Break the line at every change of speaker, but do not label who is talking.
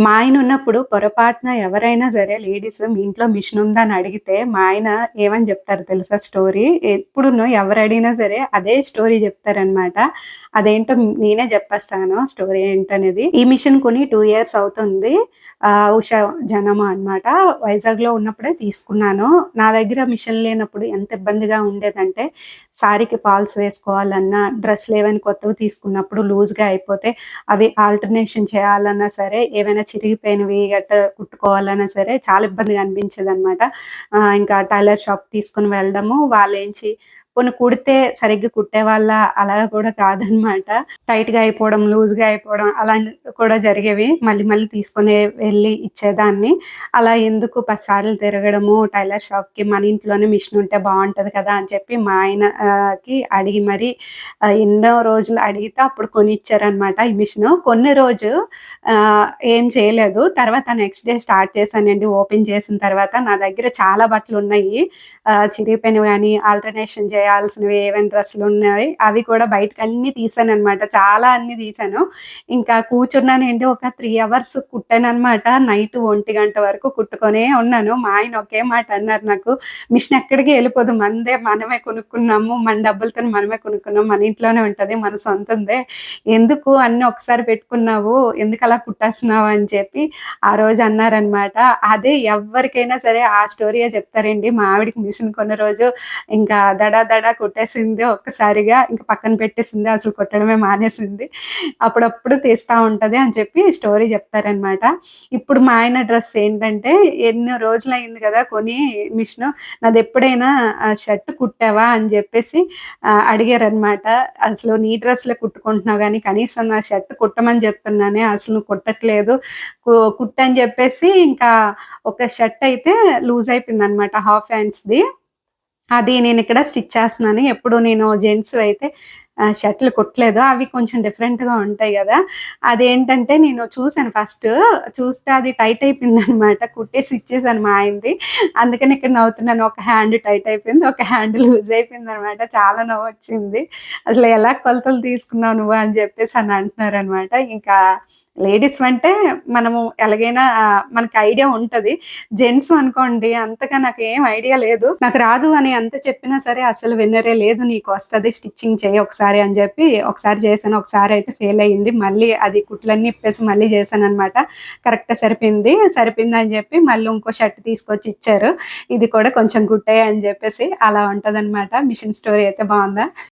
మా ఆయన ఉన్నప్పుడు పొరపాటున ఎవరైనా సరే లేడీస్ మీ ఇంట్లో మిషన్ ఉందని అడిగితే మా ఆయన ఏమని చెప్తారు తెలుసా స్టోరీ? ఎప్పుడును ఎవరు అడిగినా సరే అదే స్టోరీ చెప్తారనమాట అదేంటో నేనే చెప్పేస్తాను స్టోరీ ఏంటనేది. ఈ మిషన్ కొని టూ ఇయర్స్ అవుతుంది. ఆ, ఉషా జనమ అనమాట వైజాగ్లో ఉన్నప్పుడే తీసుకున్నాను. నా దగ్గర మిషన్ లేనప్పుడు ఎంత ఇబ్బందిగా ఉండేదంటే సారీకి ఫాల్స్ వేసుకోవాలన్నా డ్రెస్ లేవని కొత్తవి తీసుకున్నప్పుడు లూజ్గా అయిపోతే అవి ఆల్టర్నేషన్ చేయాలన్నా సరే ఏవైనా చిరిగిపోయినవి గట్ట కుట్టుకోవాలన్నా సరే చాలా ఇబ్బందిగా అనిపించేది అనమాట ఇంకా టైలర్ షాప్ తీసుకుని వెళ్ళడము వాళ్ళు ఏంచి కొన్ని కుడితే సరిగ్గా కుట్టే వాళ్ళ అలా కూడా కాదనమాట. టైట్గా అయిపోవడం లూజ్గా అయిపోవడం అలాంటివి కూడా జరిగేవి. మళ్ళీ మళ్ళీ తీసుకొని వెళ్ళి ఇచ్చేదాన్ని. అలా ఎందుకు పది సార్లు తిరగడము టైలర్ షాప్కి మన ఇంట్లోనే మిషన్ ఉంటే బాగుంటది కదా అని చెప్పి మా ఆయన కి అడిగి మరి ఎన్నో రోజులు అడిగితే అప్పుడు కొని ఇచ్చారనమాట ఈ మిషన్. కొన్ని రోజు ఆ, ఏం చేయలేదు. తర్వాత నెక్స్ట్ డే స్టార్ట్ చేశానండి. ఓపెన్ చేసిన తర్వాత నా దగ్గర చాలా బట్టలు ఉన్నాయి చిరిగిపోయినవి కానీ ఆల్టర్నేషన్ చేయాల్సినవి ఏవైనా డ్రెస్సులు ఉన్నాయి అవి కూడా బయటకు అన్ని తీసాను అనమాట చాలా అన్ని తీసాను. ఇంకా కూర్చున్నానండి ఒక త్రీ అవర్స్ కుట్టాను అనమాట నైట్ ఒంటి గంట వరకు కుట్టుకొనే ఉన్నాను. మా ఆయన ఒకే మాట అన్నారు నాకు మిషన్ ఎక్కడికి వెళ్ళిపోదు మనదే మనమే కొనుక్కున్నాము. మన డబ్బులతో మనమే కొనుక్కున్నాము. మన ఇంట్లోనే ఉంటది మన సొంతందే. ఎందుకు అన్ని ఒకసారి పెట్టుకున్నావు? ఎందుకు అలా కుట్టేస్తున్నావు? అని చెప్పి ఆ రోజు అన్నారనమాట అదే ఎవరికైనా సరే ఆ స్టోరీయే చెప్తారండి. మా ఆవిడకి మిషన్ కొన్న రోజు ఇంకా దడా దడా కొట్టేసింది ఒక్కసారిగా ఇంకా పక్కన పెట్టేసింది అసలు కొట్టడమే మానేసింది. అప్పుడప్పుడు తీస్తా ఉంటది అని చెప్పి స్టోరీ చెప్తారనమాట. ఇప్పుడు మా ఆయన డ్రెస్ ఏంటంటే ఎన్నో రోజులు అయింది కదా కొని మిషన్ నాది ఎప్పుడైనా షర్ట్ కుట్టావా అని చెప్పేసి అడిగారనమాట. అసలు నీ డ్రెస్లే కుట్టుకుంటున్నావు కానీ కనీసం నా షర్ట్ కుట్టమని చెప్తున్నానే అసలు నువ్వు కుట్టట్లేదు. కుట్టని చెప్పేసి ఇంకా ఒక షర్ట్ అయితే లూజ్ అయిపోయింది అనమాట హాఫ్ హ్యాండ్స్ది అది నేను ఇక్కడ స్టిచ్ చేస్తున్నాను. ఎప్పుడు నేను జెంట్స్ అయితే షర్ట్లు కుట్టలేదు. అవి కొంచెం డిఫరెంట్గా ఉంటాయి కదా. అదేంటంటే నేను చూసాను ఫస్ట్ చూస్తే అది టైట్ అయిపోయింది అనమాట కుట్టేసి ఇచ్చేసాను మా ఆయనది. అందుకని ఇక్కడ నవ్వుతున్నాను. ఒక హ్యాండ్ టైట్ అయిపోయింది ఒక హ్యాండ్ లూజ్ అయిపోయింది అనమాట చాలా నవ్వు వచ్చింది అసలు ఎలా కొలతలు తీసుకున్నావు నువ్వు అని చెప్పేసి అని అంటున్నారు అనమాట ఇంకా లేడీస్ అంటే మనము ఎలాగైనా మనకి ఐడియా ఉంటది. జెంట్స్ అనుకోండి అంతగా నాకు ఏం ఐడియా లేదు. నాకు రాదు అని అంత చెప్పినా సరే అసలు విన్నరే లేదు నీకు వస్తుంది స్టిచ్చింగ్ చేయి ఒకసారి అని చెప్పి ఒకసారి చేశాను ఒకసారి అయితే ఫెయిల్ అయ్యింది. మళ్ళీ అది కుట్లన్నీ ఇప్పేసి మళ్ళీ చేశాను అనమాట కరెక్ట్ సరిపోయింది సరిపోయింది అని చెప్పి మళ్ళీ ఇంకో షర్ట్ తీసుకొచ్చి ఇచ్చారు. ఇది కూడా కొంచెం కుట్టే అని చెప్పేసి అలా ఉంటదన్నమాట. మిషన్ స్టోరీ అయితే బాగుందా?